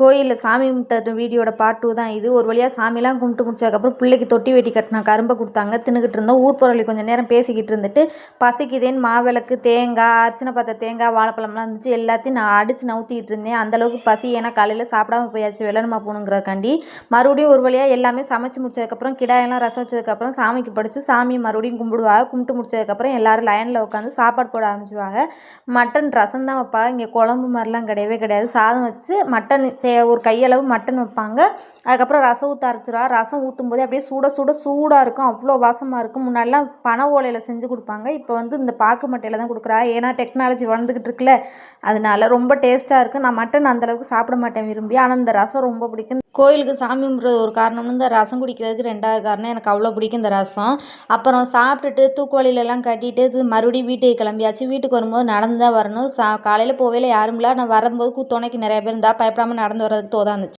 கோயிலில் சாமி கும்பிட்ட வீடியோட பார்ட் டூ தான் இது. ஒரு வழியாக சாமிலாம் கும்பிட்டு முடிச்சதுக்கப்புறம் பிள்ளைக்கு தொட்டி வெட்டி கட்டின கரும்பை கொடுத்தாங்க. தின்னுக்கிட்டு இருந்தோம். ஊர் பொருளை கொஞ்சம் நேரம் பேசிக்கிட்டு இருந்துட்டு பசிக்குதேன்னு மாவிளக்கு தேங்காய் அர்ச்சனை பார்த்த தேங்காய் வாழைப்பழம்லாம் இருந்துச்சு. எல்லாத்தையும் நான் அடித்து நவுத்திக்கிட்டு இருந்தேன். அந்தளவுக்கு பசி ஏன்னா காலையில் சாப்பிடாம போயாச்சு வெள்ளனமா போகணுங்கிறக்காண்டி மறுபடியும் ஒரு வழியாக எல்லாமே சமைச்சு முடிச்சதுக்கப்புறம் கிடாயெல்லாம் ரசம் வச்சதுக்கப்புறம் சாமிக்கு படித்து சாமியை மறுபடியும் கும்பிடுவாங்க. கும்பிட்டு முடிச்சதுக்கப்புறம் எல்லோரும் லைனில் உட்காந்து சாப்பாடு போட ஆரம்பிச்சிருவாங்க. மட்டன் ரசம் தான் வைப்பாங்க இங்கே குழம்பு மாதிரிலாம் கிடையவே கிடையாது. சாதம் வச்சு மட்டன் ஒரு கையளவு மட்டன் வைப்பாங்க. அதுக்கப்புறம் ரசம் ஊற்ற ஆரம்பிச்சிடுவா ரசம் ஊற்றும் போதே அப்படியே சூட சூட சூடாக இருக்கும். அவ்வளோ வாசமாக இருக்கும். முன்னாடிலாம் பனை ஓலையில் செஞ்சு கொடுப்பாங்க. இப்போ வந்து இந்த பாக்கு மட்டையில் தான் கொடுக்குறா. ஏன்னா டெக்னாலஜி வளர்ந்துக்கிட்டு இருக்குல்ல. அதனால ரொம்ப டேஸ்ட்டாக இருக்குது நான் மட்டன் அந்தளவுக்கு சாப்பிட மாட்டேன் விரும்பி. ஆனால் இந்த ரசம் ரொம்ப பிடிக்கும். கோயிலுக்கு சாமி கும்பிட்றது ஒரு காரணம்னு இந்த ரசம் குடிக்கிறதுக்கு ரெண்டாவது காரணம் எனக்கு அவ்வளோ பிடிக்கும் இந்த ரசம். அப்புறம் சாப்பிட்டுட்டு தூக்குவழியிலலாம் கட்டிட்டு இது மறுபடியும் வீட்டுக்கு கிளம்பியாச்சு. வீட்டுக்கு வரும்போது நடந்து தான் வரணும். சா காலையில் போவேல யாரும் இல்லை. நான் வரும்போது துணைக்கு நிறைய பேர் இருந்தால் பயப்படாமல் நடந்து வர்றதுக்கு தோதாக இருந்துச்சு